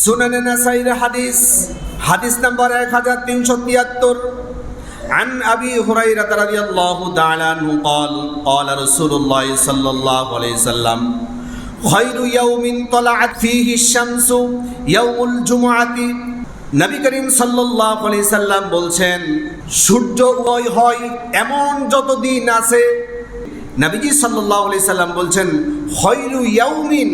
সুনানে নাসাইর হাদিস হাদিস নাম্বার এক হাজার তিনশো তিয়াত্তর عن أبي هريرة رضي الله تعالى عنه قال قال رسول الله صلى الله عليه وسلم خير يوم طلعت فيه الشمس يوم الجمعة নবী করিম সাল্লাহ আলি সাল্লাম বলছেন সূর্য উদয় হয় এমন যত দিন আছে নবীজি সাল্লাহ আলি সাল্লাম বলছেন হয়রু ইয়াউমিন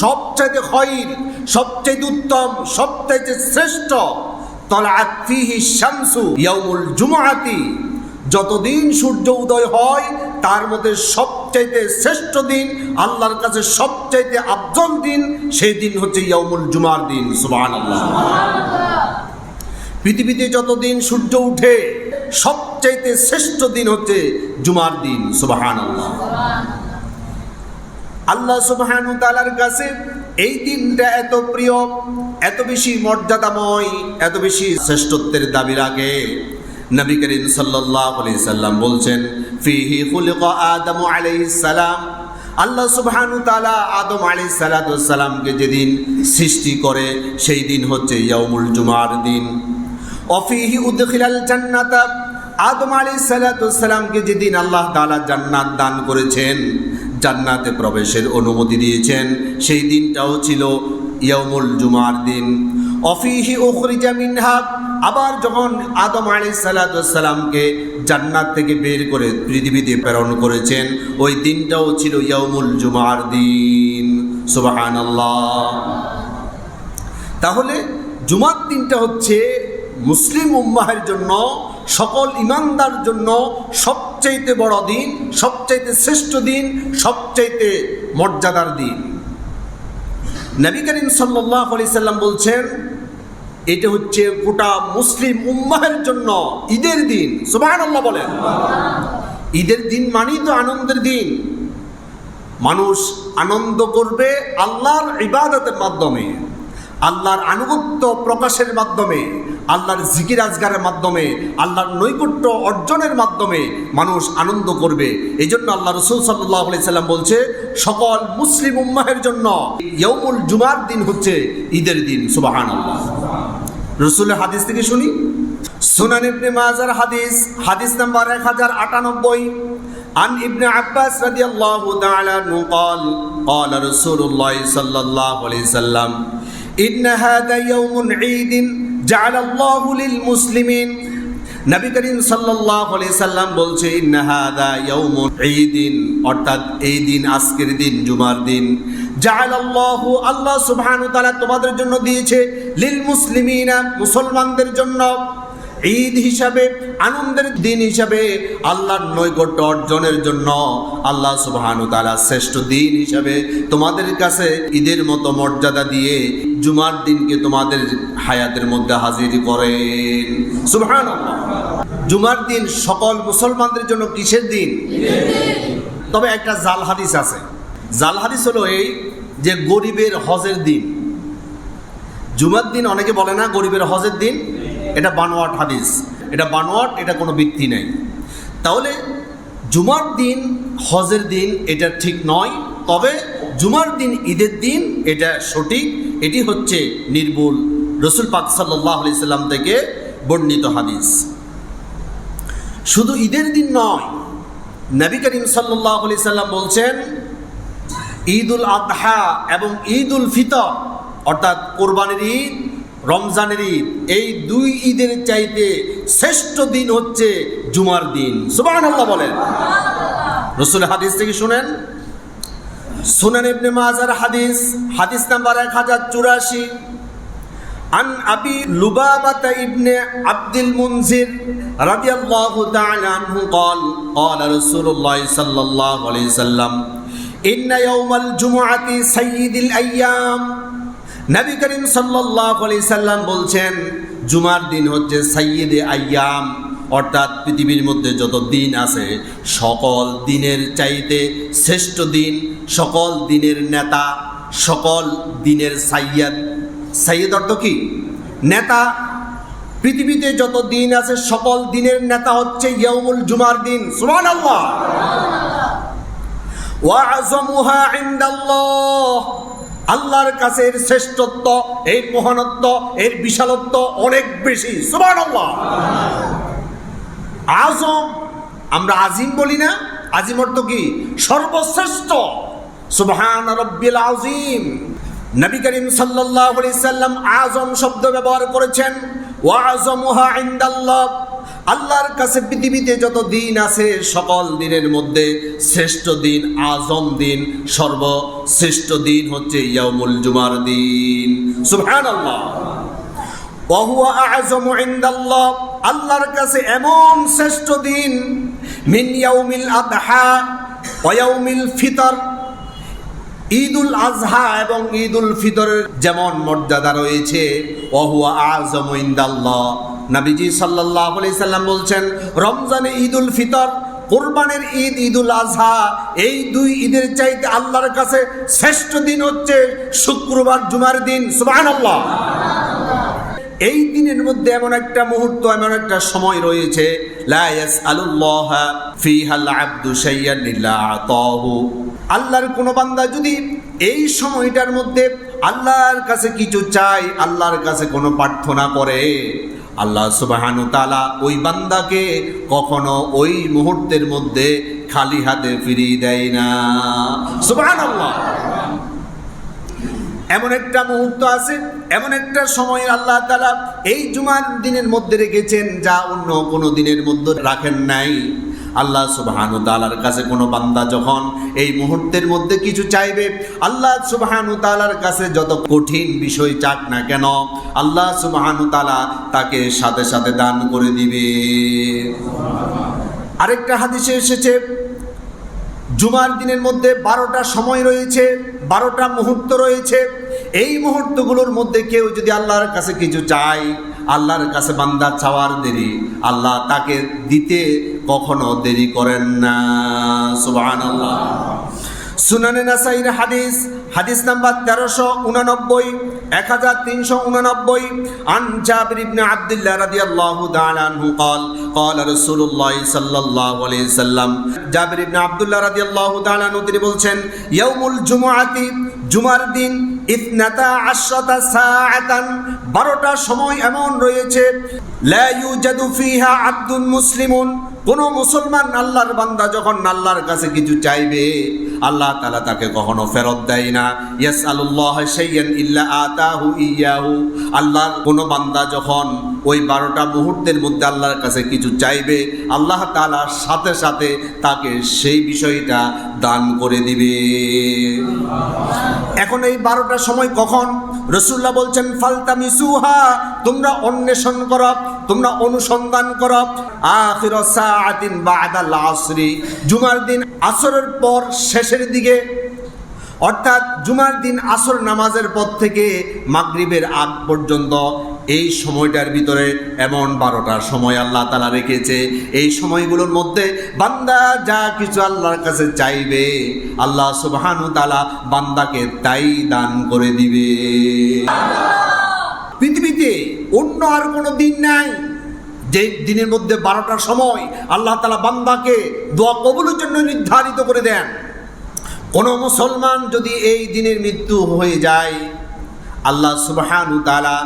সবচাইতে খয়র সবচাইতে উত্তম, সবচাইতে শ্রেষ্ঠ যতদিন সূর্য উদয় হয়, তার মধ্যে সবচাইতে শ্রেষ্ঠ দিন, আল্লাহর কাছে সবচাইতে আফজল দিন, সেই দিন হচ্ছে ইয়াউমুল জুমার দিন, সুবহানাল্লাহ। পৃথিবীতে যতদিন সূর্য উঠে, সবচাইতে শ্রেষ্ঠ দিন হচ্ছে জুমার দিন, সুবহানাল্লাহ। আল্লাহ সুবহানু তাআলার কাছে এই দিনটা এত প্রিয়, এত বেশি মর্যাদাময়, এত বেশি শ্রেষ্ঠত্বের দাবি রাখে নবী করিম আলাইহি সাল্লাম বলছেন, ফিহি খুলিকা আদম আলাইহিস সালাম। আল্লাহ সুবহানু তাআলা আদম আলাইহিস সালাতু সালামকে যেদিন সৃষ্টি করে, সেই দিন হচ্ছে ইয়াউমুল জুমার দিন। অফিহি উদখিলাল জান্নাত। আদম আলাইহিস সালাতু সালামকে যেদিন আল্লাহ তাআলা জান্নাত দান করেছেন জান্নাতে প্রবেশের অনুমতি দিয়েছেন। সেই দিনটাও ছিল ইয়াউমুল জুমার দিন। অফিহি উখরিজা মিনহা, আবার যখন আদম আলী সালাতামকে জান্নাত থেকে বের করে পৃথিবীতে প্রেরণ করেছেন, ওই দিনটাও ছিল ইয়াউমুল জুমার দিন। সুবাহান তাহলে জুমার দিনটা হচ্ছে মুসলিম উম্মাহের জন্য, সকল ইমানদার জন্য সবচাইতে বড় দিন, সবচাইতে শ্রেষ্ঠ দিন, সবচাইতে মর্যাদার দিন। নবী করিম সাল্লাহ সাল্লাম বলছেন, এটা হচ্ছে গোটা মুসলিম উম্মাহের জন্য ঈদের দিন। সুবাহ বলেন। ঈদের দিন মানেই তো আনন্দের দিন। মানুষ আনন্দ করবে আল্লাহর ইবাদতের মাধ্যমে, আল্লাহর আনুগত্য প্রকাশের মাধ্যমে আল্লাহর জিকির আজগারের মাধ্যমে আল্লাহর নৈকট্য অর্জনের মাধ্যমে মানুষ আনন্দ করবে এই জন্য আল্লাহ রসুল সাল্লাহ সাল্লাম বলছে সকল মুসলিম উম্মাহের জন্য ইয়মুল জুমার দিন হচ্ছে ঈদের দিন সুবাহান আল্লাহ রসুলের হাদিস থেকে শুনি সুনান ইবনে মাজার হাদিস হাদিস নাম্বার এক হাজার আটানব্বই عن ابن عباس رضي الله تعالى عنه قال قال رسول الله صلى الله عليه وسلم إن هذا يوم عيد জালাল্লাহুল মুসলিমিন। নবী করিম সাল্লাল্লাহু আলাইহি সাল্লাম বলছে ইন্নাহাদা ইয়াউমুল ঈদিন। অর্থাৎ এই দিন, আজকের দিন, জুমার দিন। জালাল্লাহু আল্লাহ সুবহানাহু ওয়া তাআলা তোমাদের জন্য দিয়েছে, লিল মুসলিমিনা, মুসলমানদের জন্য ঈদ হিসাবে, আনন্দের দিন হিসাবে, আল্লাহর নৈকট্য অর্জনের জন্য আল্লাহ সুবাহানু তালা শ্রেষ্ঠ দিন হিসাবে তোমাদের কাছে ঈদের মতো মর্যাদা দিয়ে জুমার দিনকে তোমাদের হায়াতের মধ্যে হাজির করেন। সুবহানাল্লাহ। জুমার দিন সকল মুসলমানদের জন্য কিসের দিন? তবে একটা জাল হাদিস আছে। জাল হাদিস হলো এই যে গরিবের হজের দিন। জুমার দিন অনেকে বলে না গরিবের হজের দিন, এটা বানোয়াট হাদিস। এটা বানোয়াট, এটা কোনো ভিত্তি নেই। তাহলে জুমার দিন, হজের দিন এটা ঠিক নয়, তবে জুমার দিন, ঈদের দিন এটা সঠিক। এটি হচ্ছে নির্ভুল রসুল পাক সাল্লাহ আলি সাল্লাম থেকে বর্ণিত হাদিস। শুধু ঈদের দিন নয় নবী করিম সাল্লাহ আলি সাল্লাম বলছেন ঈদ উল আদহা এবং ঈদ উল ফিতর অর্থাৎ কোরবানির ঈদ রমজানের ঈদ এই দুই ঈদের চাইতে শ্রেষ্ঠ দিন হচ্ছে জুমার দিন। সুবাহ বলেন। রসুল হাদিস থেকে শুনেন? সুনান ইবনে মাজার হাদিস হাদিস নাম্বার এক হাজার চুরাশি عن أبي لبابة ابن عبد المنذر رضي الله تعالى عنه قال قال رسول الله صلى الله عليه وسلم إن يوم الجمعة سيد الأيام নবী করিম সাল্লাহ আলি সাল্লাম বলছেন জুমার দিন হচ্ছে সাইয়েদে আয়াম অর্থাৎ পৃথিবীর মধ্যে যত দিন আছে, সকল দিনের চাইতে শ্রেষ্ঠ দিন, সকল দিনের নেতা, সকল দিনের সাইয়াদ। সাইয়েদ অর্থ কি? নেতা। পৃথিবীতে যত দিন আছে, সকল দিনের নেতা হচ্ছে ইয়ামুল জুমার দিন। আযমুহা ইনদাল্লাহ। আল্লাহর কাছে এর শ্রেষ্ঠত্ব, এর মহানত্ব, এর বিশালত্ব অনেক বেশি। সুবহানাল্লাহ। আজম, আমরা আজিম বলি না, আজিম অর্থ কি? সর্বশ্রেষ্ঠ। সুবহান রব্বিল আজিম নবী করিম সাল্লাল্লাহু আলাইহি সাল্লাম আজম শব্দ ব্যবহার করেছেন, ওয়া আজমুহা ইনদাল্লাহ। আল্লাহর কাছে পৃথিবীতে যত দিন আছে, সকল দিনের মধ্যে শ্রেষ্ঠ দিন, আজম দিন, সর্বশ্রেষ্ঠ দিন হচ্ছে ইয়াউমুল জুমার দিন। সুবহানাল্লাহ। ওহুয়া আযমু ইনদাল্লাহ। আল্লাহর কাছে এমন শ্রেষ্ঠ দিন, মিন ইয়াউমিল আদহা ওয়া ইয়াউমিল ফিতর। ঈদুল আজহা এবং ঈদুল ফিতরের যেমন মর্যাদা রয়েছে ওহুয়া আযমু ইনদাল্লাহ। নবীজি আলাইহি সাল্লাম বলছেন, রমজানে ঈদুল ফিতর, কোরবানের ঈদ, ঈদুল আজহা, এই দুই ঈদের চাইতে আল্লাহর কাছে শ্রেষ্ঠ দিন হচ্ছে শুক্রবার, জুমার দিন। সুবহানাল্লাহ। এই দিনের মধ্যে এমন একটা মুহূর্ত, এমন একটা সময় রয়েছে আল্লাহর কোনো বান্দা যদি এই সময়টার মধ্যে আল্লাহর কাছে কিছু চাই আল্লাহর কাছে কোনো প্রার্থনা করে, আল্লাহ সুবাহানু তালা ওই বান্দাকে কখনো ওই মুহূর্তের মধ্যে খালি হাতে ফিরিয়ে দেয় না। সুবহানাল্লাহ। এমন একটা মুহূর্ত আছে, এমন একটা সময় আল্লাহ তালা এই জুমার দিনের মধ্যে রেখেছেন যা অন্য কোনো দিনের মধ্যে রাখেন নাই। আল্লাহ সুবাহানু তালার কাছে কোনো বান্দা যখন এই মুহূর্তের মধ্যে কিছু চাইবে, আল্লাহ সুবাহানু তালার কাছে যত কঠিন বিষয় চাক না কেন, আল্লাহ সুবাহানু তালা তাকে সাথে সাথে দান করে দিবে। আরেকটা হাদিসে এসেছে জুমার দিনের মধ্যে বারোটা সময় রয়েছে, বারোটা মুহূর্ত রয়েছে। এই মুহূর্তগুলোর মধ্যে কেউ যদি আল্লাহর কাছে কিছু চায়, আল্লাহর কাছে বান্দা চাওয়ার দেরি, আল্লাহ তাকে দিতে কখনো দেরি করেন না। সুবাহান আল্লাহ সুনানে নাসাইর হাদিস হাদিস নাম্বার তেরোশো উনানব্বই। এক হাজার তিনশো উনানব্বই আন জাবির ইবনে আব্দুল্লাহ রাদিয়াল্লাহু তাআলা আনহু قال قال رسول الله صلى الله عليه وسلم জাবির ইবনে আব্দুল্লাহ রাদিয়াল্লাহু তাআলা আনহু তিনি বলছেন ইয়াউমুল জুমআতি জুমার দিন ইতনাতা আশরাতা সাআতান, বারোটা সময় এমন রয়েছে, লা ইউজাদু ফিহা আব্দুন মুসলিমুন, কোন মুসলমান আল্লাহর বান্দা যখন আল্লাহর কাছে কিছু চাইবে, আল্লাহ তালা তাকে কখনো ফেরত দেয় না। ইয়াস আল্লাহ সাইয়ান ইল্লা আতাহু ইয়াহু, আল্লাহর কোনো বান্দা যখন ওই বারোটা মুহূর্তের মধ্যে আল্লাহর কাছে কিছু চাইবে, আল্লাহ তালার সাথে সাথে তাকে সেই বিষয়টা দান করে দিবে। এখন এই বারোটা সময় কখন? রসুল্লাহ বলছেন ফালতামি সুহা তোমরা অন্বেষণ কর, তোমরা অনুসন্ধান কর, আখির সাআতিন বাদাল আসরি। জুমার দিন আসরের পর শেষের দিকে, অর্থাৎ জুমার দিন আসর নামাজের পর থেকে মাগরিবের আগ পর্যন্ত এই সময়টার ভিতরে এমন বারোটা সময় আল্লাহ তালা রেখেছে। এই সময়গুলোর মধ্যে বান্দা যা কিছু আল্লাহর কাছে চাইবে, আল্লাহ সুবাহানু তালা বান্দাকে তাই দান করে দিবে। পৃথিবীতে অন্য আর কোনো দিন নাই। যে দিনের মধ্যে বারোটার সময় আল্লাহ তালা বান্দাকে দোয়া কবুলের জন্য নির্ধারিত করে দেন। কোনো মুসলমান যদি এই দিনের মৃত্যু হয়ে যায়, আল্লাহ সুবহানু তালা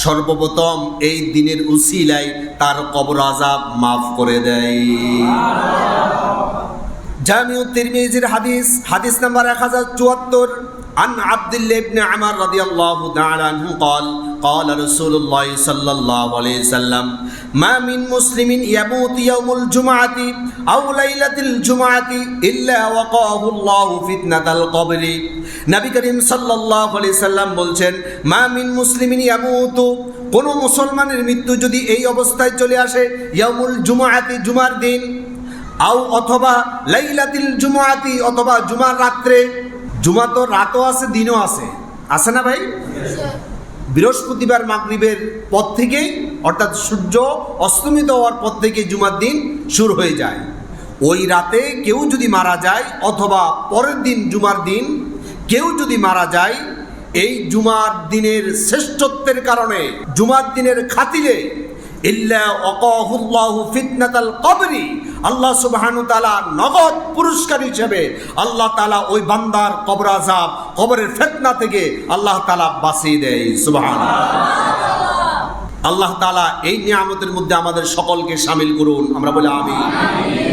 সর্বপ্রথম এই দিনের উসিলায় তার কবর আজাব মাফ করে দেয় জামিউ তিরমিজির হাদিস হাদিস নাম্বার এক হাজার চুয়াত্তর عن عبد الله بن عمر رضي الله تعالى عنه قال قال رسول الله صلى الله عليه وسلم মা মিন মুসলিমিন ইয়ামুত ইয়াউমুল জুমআতি আও লাইলাতিল জুমআতি ইল্লা ওয়াকাহুল্লাহু ফিতনাতাল কবরি। নবী করিম সাল্লাল্লাহু আলাইহি সাল্লাম বলছেন মা মিন মুসলিমিন ইয়ামুতু কোনো মুসলমানের মৃত্যু যদি এই অবস্থায় চলে আসে ইয়ামুল জুমআতি জুমার দিন আও অথবা লাইলাতিল জুমআতি অথবা জুমার রাত্রে জুমা তো রাতও আছে দিনও আছে। আছে না ভাই? বৃহস্পতিবার মাগরিবের পর থেকেই অর্থাৎ সূর্য অস্তমিত হওয়ার পর থেকে জুমার দিন শুরু হয়ে যায়। ওই রাতে কেউ যদি মারা যায় অথবা পরের দিন জুমার দিন কেউ যদি মারা যায়, এই জুমার দিনের শ্রেষ্ঠত্বের কারণে, জুমার দিনের খাতিরে কবরি, আল্লাহ সুবহানু তাআলা নগদ পুরস্কার হিসেবে আল্লাহ তাআলা ওই বান্দার কবর আযাব কবরের ফিতনা থেকে আল্লাহ তাআলা বাঁচিয়ে দেয়। সুবহানাল্লাহ। আল্লাহ তালা এই নিয়ামতের মধ্যে আমাদের সকলকে সামিল করুন। আমরা বলে আমিন।